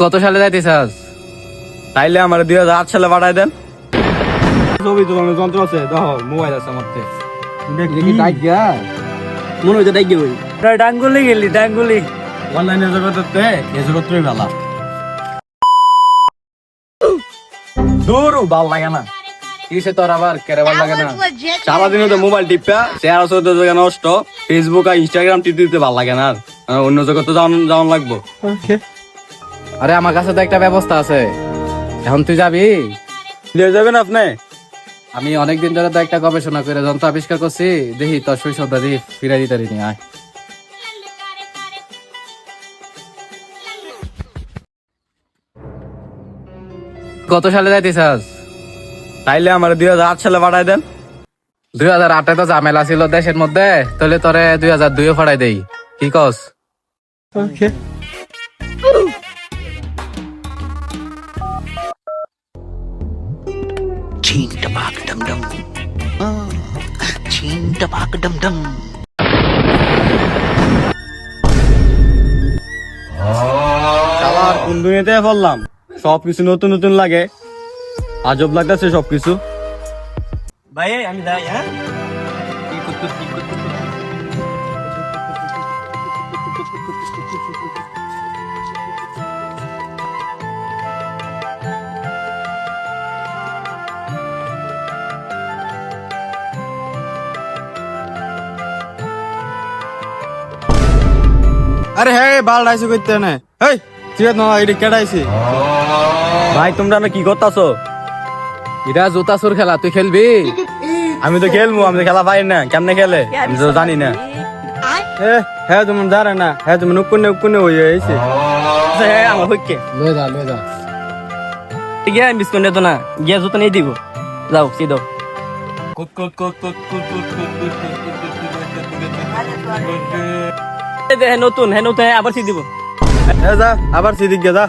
কত সালে যাইতে চাস তাইলে আমার দুই হাজার আট সালে পাঠাই দেন। ছবি তোলানোর যন্ত্র আছে দেখো মোবাইল আছে আমার তে। দেখি ডাইগা মনে হচ্ছে ডাইগে ওই। ডাঙ্গুলি গেলি ডাঙ্গুলি। অনলাইনে জগতে এ জগত্রই ভালা দূর ভালো লাগে না। কিসে তোর আবার? লাগে না। সারাদিন তো মোবাইল টিপা আছে জায়গা নষ্ট। ফেসবুক আর ইনস্টাগ্রাম টিপতে দিতে ভালো লাগে না আর। অন্য জগতে যাওয়ান যাওয়ান লাগবো। আরে আমার কাছে তো একটা ব্যবস্থা আছে। এখন তুই যাবি? নিয়ে যাবেন আপনি? আমি অনেকদিন ধরে তো একটা গবেষণা করে যন্ত্র আবিষ্কার করছি। দেখি তোর শৈশবটা দিয়ে ফিরাই দিতে পারিনি আয়। কত সালে যাইতে চাস তাইলে আমার দুই হাজার আট সালে পাঠাই দেন। দুই হাজার আটে তো ঝামেলা ছিল দেশের মধ্যে তাহলে তোরে দুই হাজার দুইও ফড়াই দেই। কি কস? Ching tabak dum dum. Ah, ching tabak dum dum. কোন দুনিয়াতে পড়লাম সবকিছু নতুন নতুন লাগে। আজব লাগতেছে সবকিছু। ভাই আমি যাই হ্যাঁ? আরে হ্যাঁ বাল ডাইছে করতে না এই ঠিক আছে না এটা কেডাইছে ভাই তোমরা না কি করতেছো এটা জুতা সুর খেলা তুই খেলবি আমি তো খেলব আমি তো খেলা পাই না কেমনে খেলে আমি তো জানি না এ হ্যাঁ তুমি দাঁড়া না হ্যাঁ তুমি উকুনে উকুনে হয়ে আইছে হ্যাঁ আমার হইকে লয়ে যা লয়ে যা গিয়া বিস্কুট নিত না গিয়া জুতো নিয়ে দিব যাও সি দাও হ্যাঁ নতুন হ্যাঁ নতুন হ্যাঁ আবার সি দিব। হ্যাঁ যা আবার সি দিক যা।